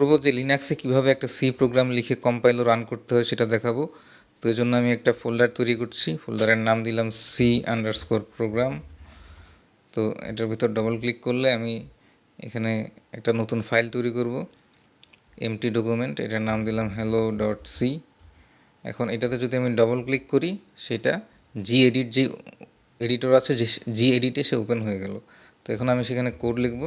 করব যে লিনাক্সে কীভাবে একটা সি প্রোগ্রাম লিখে কম্পাইল রান করতে হয় সেটা দেখাবো। তো এই জন্য আমি একটা ফোল্ডার তৈরি করছি। ফোল্ডারের নাম দিলাম সি আন্ডারস্কোর প্রোগ্রাম তো এটার ভিতর ডবল ক্লিক করলে আমি এখানে একটা নতুন ফাইল তৈরি করব। এমটি ডকুমেন্ট এটার নাম দিলাম হ্যালো ডট সি এখন এটাতে যদি আমি ডবল ক্লিক করি, সেটা জি এডিট যে এডিটর আছে, যে জি এডিটে সে ওপেন হয়ে গেল। তো এখন আমি সেখানে কোড লিখব।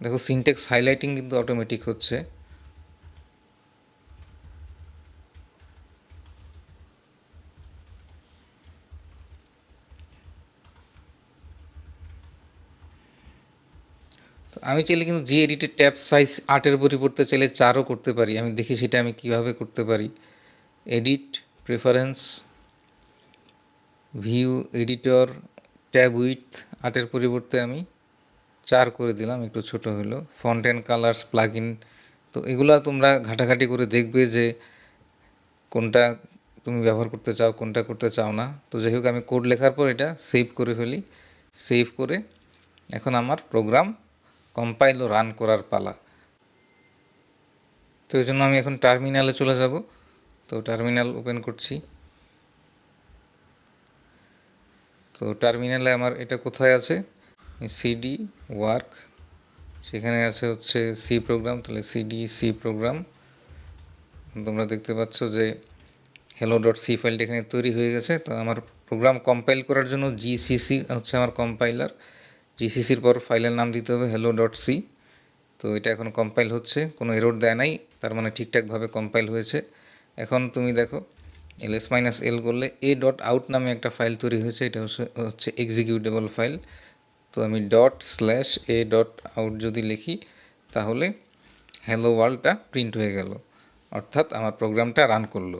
দেখো সিনটেক্স হাইলাইটিং কিন্তু অটোমেটিক হচ্ছে। আমি চাইলে কিন্তু জি এডিটের ট্যাব সাইজ আটের পরিবর্তে চাইলে চারও করতে পারি। আমি দেখি সেটা আমি কীভাবে করতে পারি। Edit preference view editor tab with আটের পরিবর্তে আমি চার করে দিলাম, একটু ছোট হলো ফন্ট অ্যান্ড কালার্স প্লাগ তো এগুলা তোমরা ঘাটাঘাটি করে দেখবে যে কোনটা তুমি ব্যবহার করতে চাও, কোনটা করতে চাও না। তো যাই হোক, আমি কোড লেখার পর এটা সেভ করে ফেলি। সেভ করে এখন আমার প্রোগ্রাম কম্পাইল ও রান করার পালা। তো এই জন্য আমি এখন টার্মিনালে চলে যাব। তো টার্মিনাল ওপেন করছি। তো টার্মিনালে আমার এটা কোথায় আছে? সিডি ওয়ার্ক সেখানে আছে হচ্ছে সি প্রোগ্রাম তাহলে সিডি সি প্রোগ্রাম তোমরা দেখতে পাচ্ছ যে হ্যালো ডট সি ফাইলটা এখানে তৈরি হয়ে গেছে। তো আমার প্রোগ্রাম কম্পাইল করার জন্য জিসিসি হচ্ছে আমার কম্পাইলার জিসিসির পর ফাইলের নাম দিতে হবে হ্যালো ডট সি তো এটা এখন কম্পাইল হচ্ছে, কোনো এরর দেয় নাই, তার মানে ঠিকঠাকভাবে কম্পাইল হয়েছে। এখন তুমি দেখো এলএস মাইনাস এল করলে এ ডট আউট নামে একটা ফাইল তৈরি হয়েছে, এটা হচ্ছে হচ্ছে এক্সিকিউটেবল ফাইল তো আমি dot slash a dot out যদি লিখি, তাহলে হ্যালো ওয়ার্ল্ডটা প্রিন্ট হয়ে গেল। অর্থাৎ আমার প্রোগ্রামটা রান করল।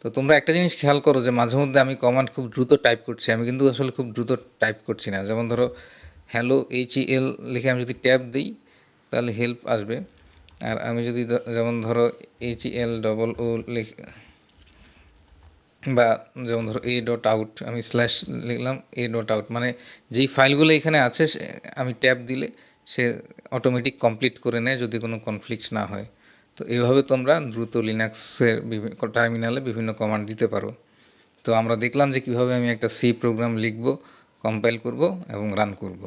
তো তোমরা একটা জিনিস খেয়াল করো যে মাঝে মধ্যে আমি কমান্ড খুব দ্রুত টাইপ করছি। আমি কিন্তু আসলে খুব দ্রুত টাইপ করছি না। যেমন ধরো হ্যালো এইচ এল লিখে আমি যদি ট্যাব দিই, তাহলে হেল্প আসবে। আর আমি যদি যেমন ধরো এইচ এল ডবল ও লিখ বা যেমন ধরো এ ডট আউট আমি স্ল্যাশ লিখলাম এ ডট আউট মানে যেই ফাইলগুলো এখানে আছে আমি ট্যাব দিলে সে অটোমেটিক কমপ্লিট করে নেয় যদি কোনো কনফ্লিক্ট না হয়। তো এইভাবে তোমরা দ্রুত লিনাক্সের টার্মিনালে বিভিন্ন কমান্ড দিতে পারো। তো আমরা দেখলাম যে কীভাবে আমি একটা সি প্রোগ্রাম লিখব কম্পাইল করব এবং রান করব।